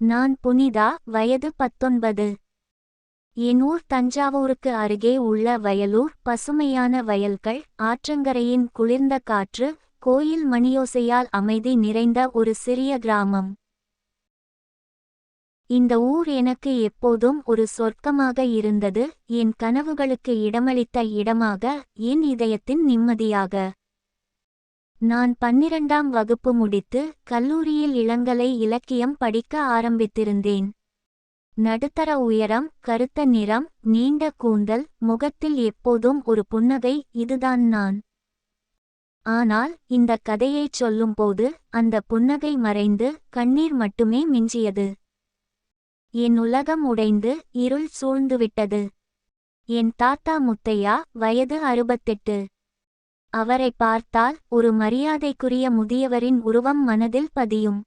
நான் புனிதா வயது பத்தொன்பது. என் ஊர் தஞ்சாவூருக்கு அருகே உள்ள வயலூர் பசுமையான வயல்கள் ஆற்றங்கரையின் குளிர்ந்த காற்று கோயில் மணியோசையால் அமைதி நிறைந்த ஒரு சிறிய கிராமம். இந்த ஊர் எனக்கு எப்போதும் ஒரு சொர்க்கமாக இருந்தது என் கனவுகளுக்கு இடமளித்த இடமாக என் இதயத்தின் நிம்மதியாக. நான் பன்னிரண்டாம் வகுப்பு முடித்து கல்லூரியில் இளங்கலை இலக்கியம் படிக்க ஆரம்பித்திருந்தேன். நடுத்தர உயரம் கருத்த நிறம் நீண்ட கூந்தல் முகத்தில் எப்போதும் ஒரு புன்னகை இதுதான் நான். ஆனால் இந்த கதையைச் சொல்லும்போது அந்த புன்னகை மறைந்து கண்ணீர் மட்டுமே மிஞ்சியது. என் உலகம் உடைந்து இருள் சூழ்ந்துவிட்டது. என் தாத்தா முத்தையா வயது அறுபத்தெட்டு. அவரை பார்த்தால் ஒரு மரியாதைக்குரிய முதியவரின் உருவம் மனதில் பதியும்.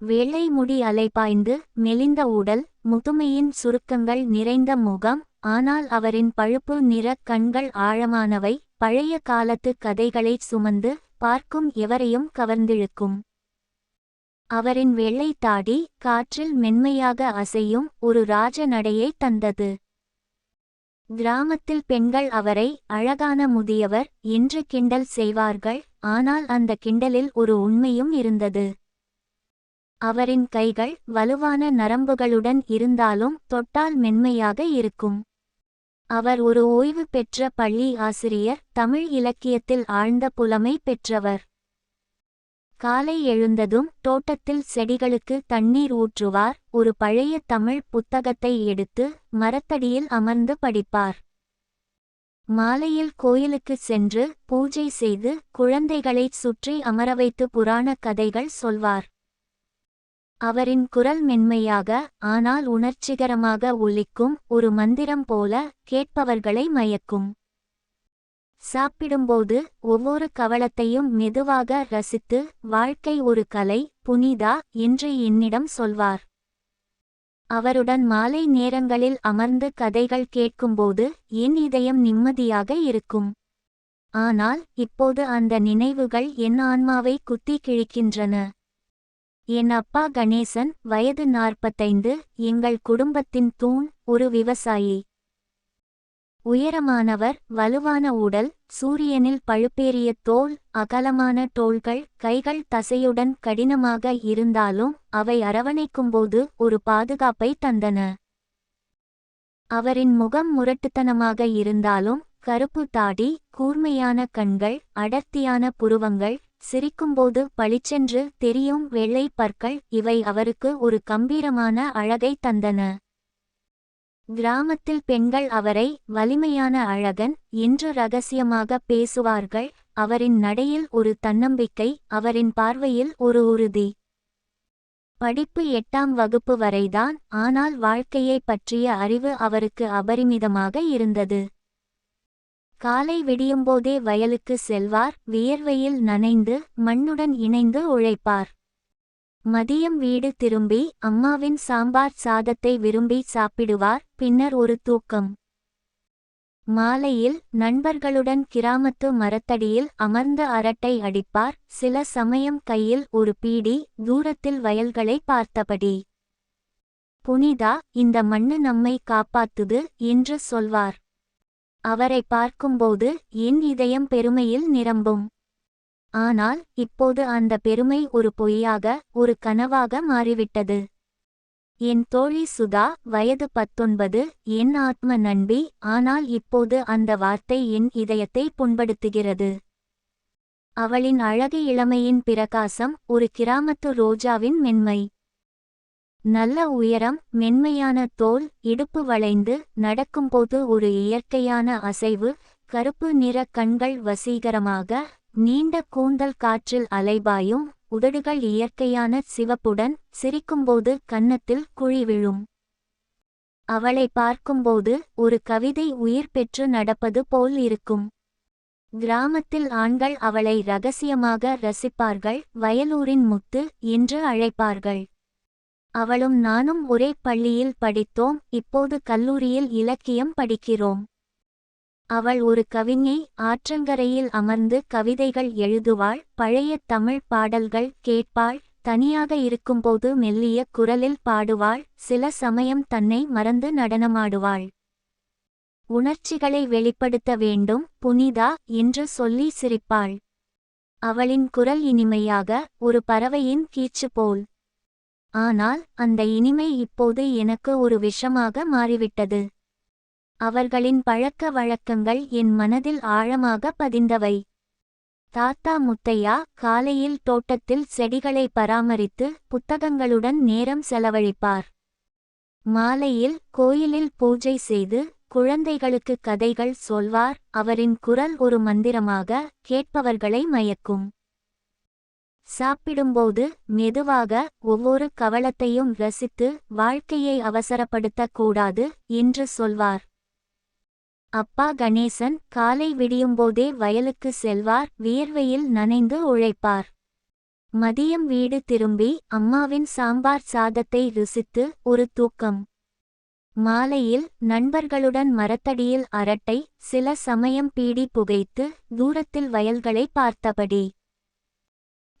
வெள்ளை முடி அலைபாய்ந்து மெலிந்த உடல் முதுமையின் சுருக்கங்கள் நிறைந்த முகம் ஆனால் அவரின் பழுப்பு நிற கண்கள் ஆழமானவை பழைய காலத்து கதைகளைச் சுமந்து பார்க்கும் எவரையும் கவர்ந்திழுக்கும். அவரின் வெள்ளை தாடி காற்றில் மென்மையாக அசையும் ஒரு ராஜ நடையை தந்தது. கிராமத்தில் பெண்கள் அவரை அழகான முதியவர் என்று கிண்டல் செய்வார்கள் ஆனால் அந்த கிண்டலில் ஒரு உண்மையும் இருந்தது. அவரின் கைகள் வலுவான நரம்புகளுடன் இருந்தாலும் தொட்டால் மென்மையாக இருக்கும். அவர் ஒரு ஓய்வு பெற்ற பள்ளி ஆசிரியர் தமிழ் இலக்கியத்தில் ஆழ்ந்த புலமை பெற்றவர். காலை எழுந்ததும் தோட்டத்தில் செடிகளுக்கு தண்ணீர் ஊற்றுவார். ஒரு பழைய தமிழ் புத்தகத்தை எடுத்து மரத்தடியில் அமர்ந்து படிப்பார். மாலையில் கோயிலுக்குச் சென்று பூஜை செய்து குழந்தைகளைச் சுற்றி அமரவைத்து புராண கதைகள் சொல்வார். அவரின் குரல் மென்மையாக ஆனால் உணர்ச்சிகரமாக ஒலிக்கும் ஒரு மந்திரம் போல கேட்பவர்களை மயக்கும். சாப்பிடும்போது ஒவ்வொரு கவளத்தையும் மெதுவாக ரசித்து வாழ்க்கை ஒரு கலை புனிதா? என்று என்னிடம் சொல்வார். அவருடன் மாலை நேரங்களில் அமர்ந்து கதைகள் கேட்கும்போது என் இதயம் நிம்மதியாக இருக்கும். ஆனால் இப்போது அந்த நினைவுகள் என் ஆன்மாவை குத்தி கிழிக்கின்றன. என் அப்பா கணேசன் வயது நாற்பத்தைந்து எங்கள் குடும்பத்தின் தூண் ஒரு விவசாயி. உயரமானவர் வலுவான உடல் சூரியனில் பழுப்பேறிய தோல் அகலமான தோள்கள் கைகள் தசையுடன் கடினமாக இருந்தாலும் அவை அரவணைக்கும்போது ஒரு பாதுகாப்பை தந்தன. அவரின் முகம் முரட்டுத்தனமாக இருந்தாலும் கருப்பு தாடி கூர்மையான கண்கள் அடர்த்தியான புருவங்கள் சிரிக்கும்போது பளிச்சென்று தெரியும் வெள்ளை பற்கள் இவை அவருக்கு ஒரு கம்பீரமான அழகை தந்தன. கிராமத்தில் பெண்கள் அவரை வலிமையான அழகன் என்று ரகசியமாக பேசுவார்கள். அவரின் நடையில் ஒரு தன்னம்பிக்கை அவரின் பார்வையில் ஒரு உறுதி. படிப்பு எட்டாம் வகுப்பு வரைதான் ஆனால் வாழ்க்கையைப் பற்றிய அறிவு அவருக்கு அபரிமிதமாக இருந்தது. காலை விடியும்போதே வயலுக்கு செல்வார் வியர்வையில் நனைந்து மண்ணுடன் இணைந்து உழைப்பார். மதியம் வீடு திரும்பி அம்மாவின் சாம்பார் சாதத்தை விரும்பி சாப்பிடுவார் பின்னர் ஒரு தூக்கம். மாலையில் நண்பர்களுடன் கிராமத்து மரத்தடியில் அமர்ந்த அரட்டை அடிப்பார் சில சமயம் கையில் ஒரு பீடி தூரத்தில் வயல்களை பார்த்தபடி. புனிதா இந்த மண்ணு நம்மை காப்பாத்துது என்று சொல்வார். அவரை பார்க்கும்போது என் இதயம் பெருமையில் நிரம்பும். ஆனால் இப்போது அந்த பெருமை ஒரு பொய்யாக ஒரு கனவாக மாறிவிட்டது. என் தோழி சுதா வயது பத்தொன்பது என் ஆத்ம நண்பி ஆனால் இப்போது அந்த வார்த்தை என் இதயத்தை புண்படுத்துகிறது. அவளின் அழகு இளமையின் பிரகாசம் ஒரு கிராமத்து ரோஜாவின் மென்மை. நல்ல உயரம் மென்மையான தோல் இடுப்பு வளைந்து நடக்கும்போது ஒரு இயற்கையான அசைவு கருப்பு நிற கண்கள் வசீகரமாக நீண்ட கூந்தல் காற்றில் அலைபாயும் உதடுகள் இயற்கையான சிவப்புடன் சிரிக்கும்போது கன்னத்தில் குழி விழும். அவளை பார்க்கும்போது ஒரு கவிதை உயிர் பெற்று நடப்பது போல் இருக்கும். கிராமத்தில் ஆண்கள் அவளை ரகசியமாக ரசிப்பார்கள் வயலூரின் முத்து என்று அழைப்பார்கள். அவளும் நானும் ஒரே பள்ளியில் படித்தோம் இப்போது கல்லூரியில் இலக்கியம் படிக்கிறோம். அவள் ஒரு கவிஞை ஆற்றங்கரையில் அமர்ந்து கவிதைகள் எழுதுவாள் பழைய தமிழ் பாடல்கள் கேட்பாள் தனியாக இருக்கும்போது மெல்லிய குரலில் பாடுவாள் சில சமயம் தன்னை மறந்து நடனமாடுவாள். உணர்ச்சிகளை வெளிப்படுத்த வேண்டும் புனிதா என்று சொல்லி சிரிப்பாள். அவளின் குரல் இனிமையாக ஒரு பறவையின் கீச்சு போல். ஆனால் அந்த இனிமை இப்போது எனக்கு ஒரு விஷமாக மாறிவிட்டது. அவர்களின் பழக்க வழக்கங்கள் என் மனதில் ஆழமாக பதிந்தவை. தாத்தா முத்தையா காலையில் தோட்டத்தில் செடிகளை பராமரித்து புத்தகங்களுடன் நேரம் செலவழிப்பார். மாலையில் கோயிலில் பூஜை செய்து குழந்தைகளுக்கு கதைகள் சொல்வார். அவரின் குரல் ஒரு மந்திரமாக கேட்பவர்களை மயக்கும். சாப்பிடும்போது மெதுவாக ஒவ்வொரு கவளத்தையும் ரசித்து வாழ்க்கையை அவசரப்படுத்தக்கூடாது என்று சொல்வார். அப்பா கணேசன் காலை விடியும்போதே வயலுக்கு செல்வார் வியர்வையில் நனைந்து உழைப்பார். மதியம் வீடு திரும்பி அம்மாவின் சாம்பார் சாதத்தை ருசித்து ஒரு தூக்கம். மாலையில் நண்பர்களுடன் மரத்தடியில் அரட்டை சில சமயம் பீடி புகைத்து தூரத்தில் வயல்களை பார்த்தபடி.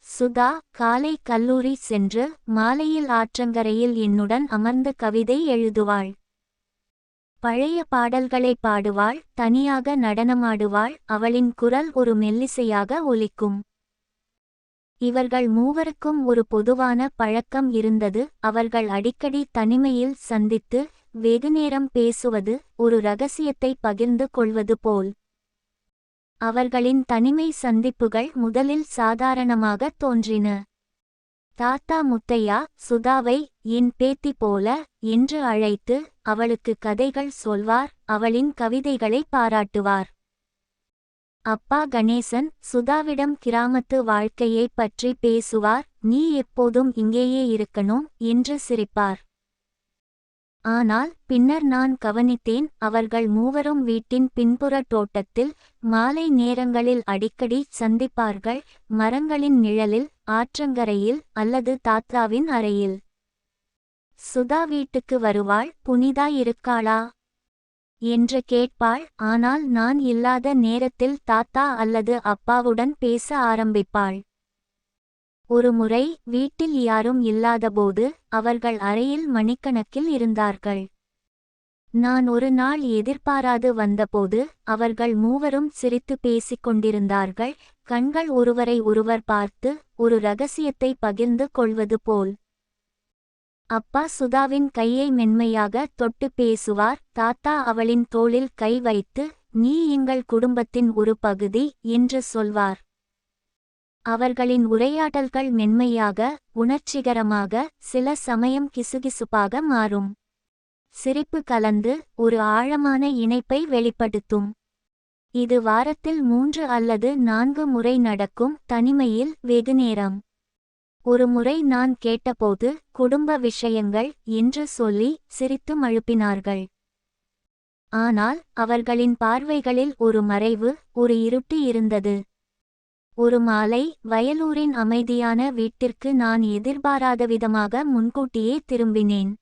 சுதா காலை கல்லூரி சென்று மாலையில் ஆற்றங்கரையில் என்னுடன் அமர்ந்து கவிதை எழுதுவாள். பழைய பாடல்களை பாடுவாள் தனியாக நடனமாடுவாள் அவளின் குரல் ஒரு மெல்லிசையாக ஒலிக்கும். இவர்கள் மூவருக்கும் ஒரு பொதுவான பழக்கம் இருந்தது அவர்கள் அடிக்கடி தனிமையில் சந்தித்து வெகுநேரம் பேசுவது ஒரு ரகசியத்தை பகிர்ந்து கொள்வது போல். அவர்களின் தனிமை சந்திப்புகள் முதலில் சாதாரணமாக தோன்றின. தாத்தா முத்தையா சுதாவை என் பேத்தி போல என்று அழைத்து அவளுக்கு கதைகள் சொல்வார் அவளின் கவிதைகளை பாராட்டுவார். அப்பா கணேசன் சுதாவிடம் கிராமத்து வாழ்க்கையைப் பற்றி பேசுவார் நீ எப்போதும் இங்கேயே இருக்கணும் என்று சிரிப்பார். ஆனால் பின்னர் நான் கவனித்தேன் அவர்கள் மூவரும் வீட்டின் பின்புற தோட்டத்தில் மாலை நேரங்களில் அடிக்கடி சந்திப்பார்கள் மரங்களின் நிழலில் ஆற்றங்கரையில் அல்லது தாத்தாவின் அறையில். சுதா வீட்டுக்கு வருவாள் புனிதா இருக்காளா? என்று கேட்பாள். ஆனால் நான் இல்லாத நேரத்தில் தாத்தா அல்லது அப்பாவுடன் பேச ஆரம்பிப்பாள். ஒருமுறை வீட்டில் யாரும் இல்லாதபோது அவர்கள் அறையில் மணிக்கணக்கில் இருந்தார்கள். நான் ஒரு நாள் எதிர்பாராது வந்தபோது அவர்கள் மூவரும் சிரித்து பேசிக் கொண்டிருந்தார்கள். கண்கள் ஒருவரை ஒருவர் பார்த்து ஒரு ரகசியத்தை பகிர்ந்து கொள்வது போல். அப்பா சுதாவின் கையை மென்மையாக தொட்டு பேசுவார். தாத்தா அவளின் தோளில் கை வைத்து நீ எங்கள் குடும்பத்தின் ஒரு பகுதி என்று சொல்வார். அவர்களின் உரையாடல்கள் மென்மையாக உணர்ச்சிகரமாக சில சமயம் கிசுகிசுப்பாக மாறும். சிரிப்பு கலந்து ஒரு ஆழமான இணைப்பை வெளிப்படுத்தும். இது வாரத்தில் மூன்று அல்லது நான்கு முறை நடக்கும் தனிமையில் வெகுநேரம். ஒருமுறை நான் கேட்டபோது குடும்ப விஷயங்கள் என்று சொல்லி சிரித்து மழுப்பினார்கள். ஆனால் அவர்களின் பார்வைகளில் ஒரு மறைவு ஒரு இருட்டு இருந்தது. ஒரு மாலை வயலூரின் அமைதியான வீட்டிற்கு நான் எதிர்பாராத விதமாக முன்கூட்டியே திரும்பினேன்.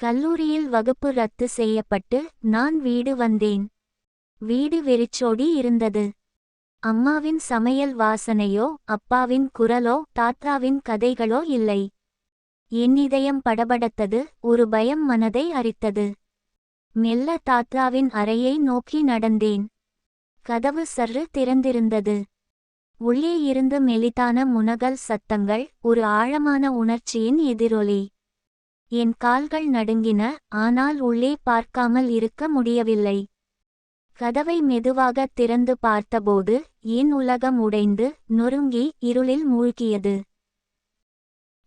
கல்லூரியில் வகுப்பு ரத்து செய்யப்பட்டு நான் வீடு வந்தேன். வீடு வெறிச்சோடி இருந்தது. அம்மாவின் சமையல் வாசனையோ அப்பாவின் குரலோ தாத்தாவின் கதைகளோ இல்லை. என் இதயம் படபடத்தது ஒரு பயம் மனதை அரித்தது. மெல்ல தாத்தாவின் அறையை நோக்கி நடந்தேன். கதவு சர்று திறந்திருந்தது. உள்ளே இருந்து மெலிதான முனகல் சத்தங்கள் ஒரு ஆழமான உணர்ச்சியின் எதிரொலி. என் கால்கள் நடுங்கின ஆனால் உள்ளே பார்க்காமல் இருக்க முடியவில்லை. கதவை மெதுவாக திறந்து பார்த்தபோது என் உலகம் உடைந்து நொறுங்கி இருளில் மூழ்கியது?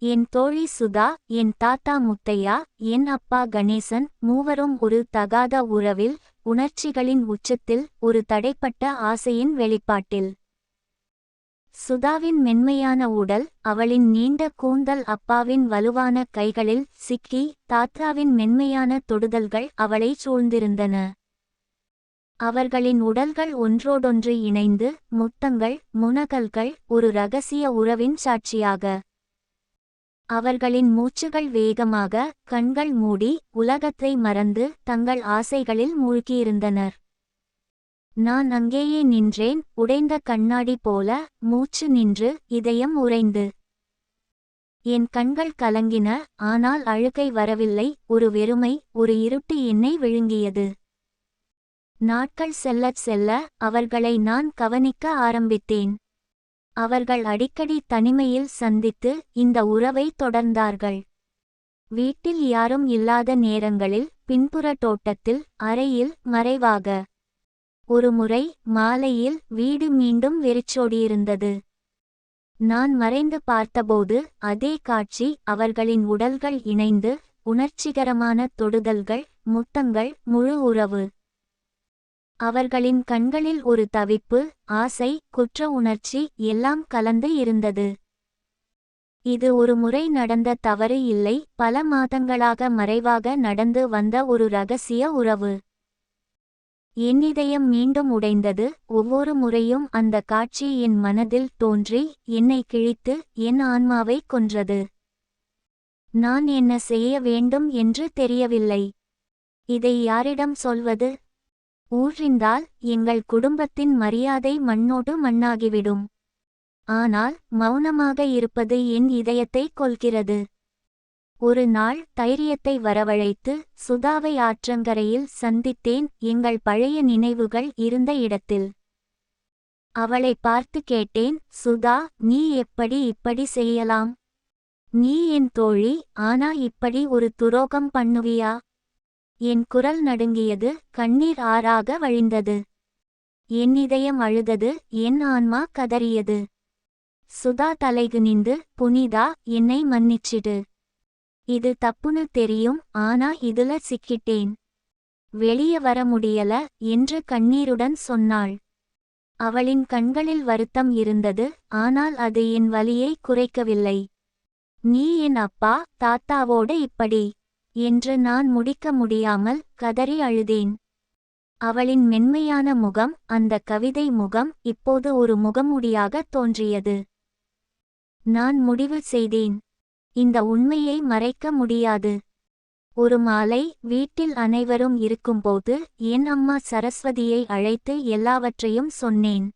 என் தோழி சுதா என் தாத்தா முத்தையா என் அப்பா கணேசன் மூவரும் ஒரு தகாத உறவில் உணர்ச்சிகளின் உச்சத்தில் ஒரு தடைப்பட்ட ஆசையின் வெளிப்பாட்டில். சுதாவின் மென்மையான உடல் அவளின் நீண்ட கூந்தல் அப்பாவின் வலுவான கைகளில் சிக்கி தாத்தாவின் மென்மையான தொடுதல்கள் அவளை சூழ்ந்திருந்தன. அவர்களின் உடல்கள் ஒன்றோடொன்று இணைந்து முத்தங்கள் முனகல்கள் ஒரு ரகசிய உறவின் சாட்சியாக. அவர்களின் மூச்சுகள் வேகமாக கண்கள் மூடி உலகத்தை மறந்து தங்கள் ஆசைகளில் மூழ்கியிருந்தனர். நான் அங்கேயே நின்றேன் உடைந்த கண்ணாடி போல மூச்சு நின்று இதயம் உறைந்து. என் கண்கள் கலங்கின ஆனால் அழுகை வரவில்லை ஒரு வெறுமை ஒரு இருட்டு என்னை விழுங்கியது. நாட்கள் செல்லச் செல்ல அவர்களை நான் கவனிக்க ஆரம்பித்தேன். அவர்கள் அடிக்கடி தனிமையில் சந்தித்து இந்த உறவை தொடர்ந்தார்கள். வீட்டில் யாரும் இல்லாத நேரங்களில் பின்புற தோட்டத்தில் அறையில் மறைவாக. ஒருமுறை மாலையில் வீடு மீண்டும் வெறிச்சோடியிருந்தது. நான் மறைந்து பார்த்தபோது அதே காட்சி அவர்களின் உடல்கள் இணைந்து உணர்ச்சிகரமான தொடுதல்கள் முத்தங்கள் முழு உறவு. அவர்களின் கண்களில் ஒரு தவிப்பு ஆசை குற்ற உணர்ச்சி எல்லாம் கலந்து இருந்தது. இது ஒரு முறை நடந்த தவறு இல்லை பல மாதங்களாக மறைவாக நடந்து வந்த ஒரு ரகசிய உறவு. என் இதயம் மீண்டும் உடைந்தது ஒவ்வொரு முறையும் அந்த காட்சி என் மனதில் தோன்றி என்னை கிழித்து என் ஆன்மாவை கொன்றது. நான் என்ன செய்ய வேண்டும் என்று தெரியவில்லை. இதை யாரிடம் சொல்வது? ஊற்றிந்தால் எங்கள் குடும்பத்தின் மரியாதை மண்ணோடு மண்ணாகிவிடும். ஆனால் மௌனமாக இருப்பது என் இதயத்தை கொல்கிறது. ஒரு நாள் தைரியத்தை வரவழைத்து சுதாவை ஆற்றங்கரையில் சந்தித்தேன் எங்கள் பழைய நினைவுகள் இருந்த இடத்தில். அவளை பார்த்து கேட்டேன் சுதா நீ எப்படி இப்படி செய்யலாம்? நீ என் தோழி ஆனா இப்படி ஒரு துரோகம் பண்ணுவியா? என் குரல் நடுங்கியது கண்ணீர் ஆறாக வழிந்தது. என் இதயம் அழுதது என் ஆன்மா கதறியது. சுதா தலைகுனிந்து புனிதா என்னை மன்னிச்சிடு. இது தப்புன்னு தெரியும் ஆனா இதுல சிக்கிட்டேன். வெளிய வர முடியல என்று கண்ணீருடன் சொன்னாள். அவளின் கண்களில் வருத்தம் இருந்தது ஆனால் அது என் வலியை குறைக்கவில்லை. நீ என் அப்பா தாத்தாவோடு இப்படி. என்று நான் முடிக்க முடியாமல் கதறி அழுதேன். அவளின் மென்மையான முகம் அந்த கவிதை முகம் இப்போது ஒரு முகமுடியாக தோன்றியது. நான் முடிவு செய்தேன். இந்த உண்மையை மறைக்க முடியாது. ஒரு மாலை வீட்டில் அனைவரும் இருக்கும்போது என் அம்மா சரஸ்வதியை அழைத்து எல்லாவற்றையும் சொன்னேன்.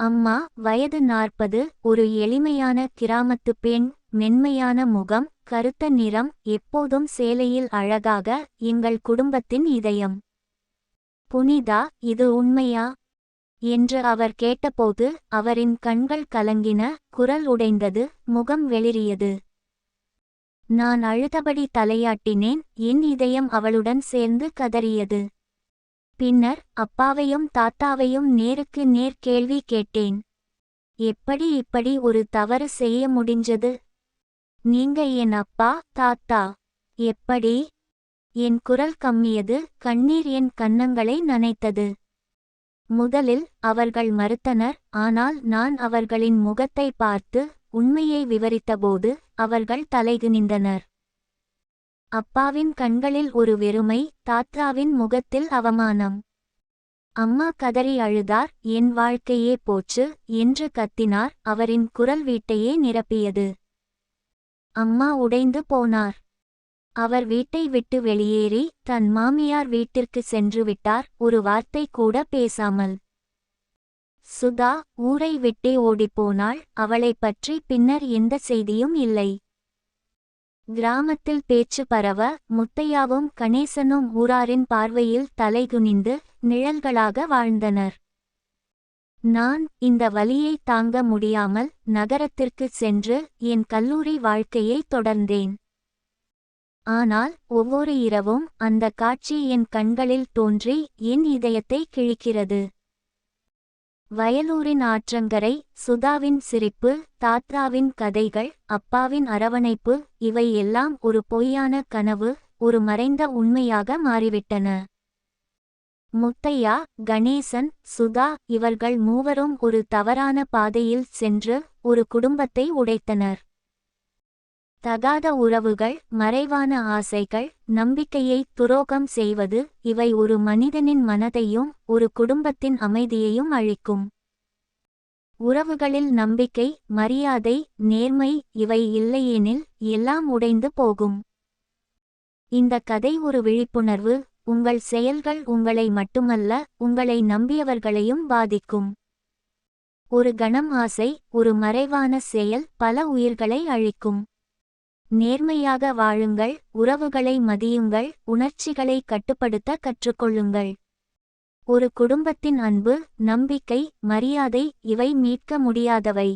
அம்மா வயது நாற்பது ஒரு எளிமையான கிராமத்து பெண் மென்மையான முகம் கருத்த நிறம் எப்போதும் சேலையில் அழகாக எங்கள் குடும்பத்தின் இதயம். புனிதா இது உண்மையா? என்று அவர் கேட்டபோது அவரின் கண்கள் கலங்கின குரல் உடைந்தது முகம் வெளிரியது நான் அழுதபடி தலையாட்டினேன் என் இதயம் அவளுடன் சேர்ந்து கதறியது. பின்னர் அப்பாவையும் தாத்தாவையும் நேருக்கு நேர் கேள்வி கேட்டேன். எப்படி இப்படி ஒரு தவறு செய்ய முடிஞ்சது? நீங்க என் அப்பா தாத்தா. எப்படி? என் குரல் கம்மியது கண்ணீர் என் கன்னங்களை நனைத்தது. முதலில் அவர்கள் மறுத்தனர் ஆனால் நான் அவர்களின் முகத்தை பார்த்து உண்மையை விவரித்தபோது அவர்கள் தலைகுனிந்தனர். அப்பாவின் கண்களில் ஒரு வெறுமை தாத்தாவின் முகத்தில் அவமானம். அம்மா கதறி அழுதார் என் வாழ்க்கையே போச்சு என்று கத்தினார் அவரின் குரல் வீட்டையே நிரப்பியது. அம்மா உடைந்து போனார். அவர் வீட்டை விட்டு வெளியேறி தன் மாமியார் வீட்டிற்கு சென்று விட்டார். ஒரு வார்த்தை கூட பேசாமல். சுதா ஊரை விட்டே ஓடிப்போனாள். அவளைப் பற்றி பின்னர் எந்த செய்தியும் இல்லை. கிராமத்தில் பேச்சு பரவ முத்தையாவும் கணேசனும் ஊராரின் பார்வையில் தலைகுனிந்து நிழல்களாக வாழ்ந்தனர். நான் இந்த வலியை தாங்க முடியாமல் நகரத்திற்கு சென்று என் கல்லூரி வாழ்க்கையை தொடர்ந்தேன். ஆனால் ஒவ்வொரு இரவும் அந்த காட்சி என் கண்களில் தோன்றி என் இதயத்தை கிழிக்கிறது. வயலூரின் ஆற்றங்கரை சுதாவின் சிரிப்பு தாத்ராவின் கதைகள் அப்பாவின் அரவணைப்பு இவை எல்லாம் ஒரு பொய்யான கனவு ஒரு மறைந்த உண்மையாக மாறிவிட்டன. முத்தையா கணேசன் சுதா இவர்கள் மூவரும் ஒரு தவறான பாதையில் சென்று ஒரு குடும்பத்தை உடைத்தனர். தகாத உறவுகள் மறைவான ஆசைகள் நம்பிக்கையை துரோகம் செய்வது இவை ஒரு மனிதனின் மனதையும் ஒரு குடும்பத்தின் அமைதியையும் அழிக்கும். உறவுகளில் நம்பிக்கை மரியாதை நேர்மை இவை இல்லையெனில் எல்லாம் உடைந்து போகும். இந்த கதை ஒரு விழிப்புணர்வு உங்கள் செயல்கள் உங்களை மட்டுமல்ல உங்களை நம்பியவர்களையும் பாதிக்கும். ஒரு கணம் ஆசை ஒரு மறைவான செயல் பல உயிர்களை அழிக்கும். நேர்மையாக வாழுங்கள் உறவுகளை மதியுங்கள் உணர்ச்சிகளை கட்டுப்படுத்த கற்றுக்கொள்ளுங்கள். ஒரு குடும்பத்தின் அன்பு நம்பிக்கை மரியாதை இவை மீட்க முடியாதவை.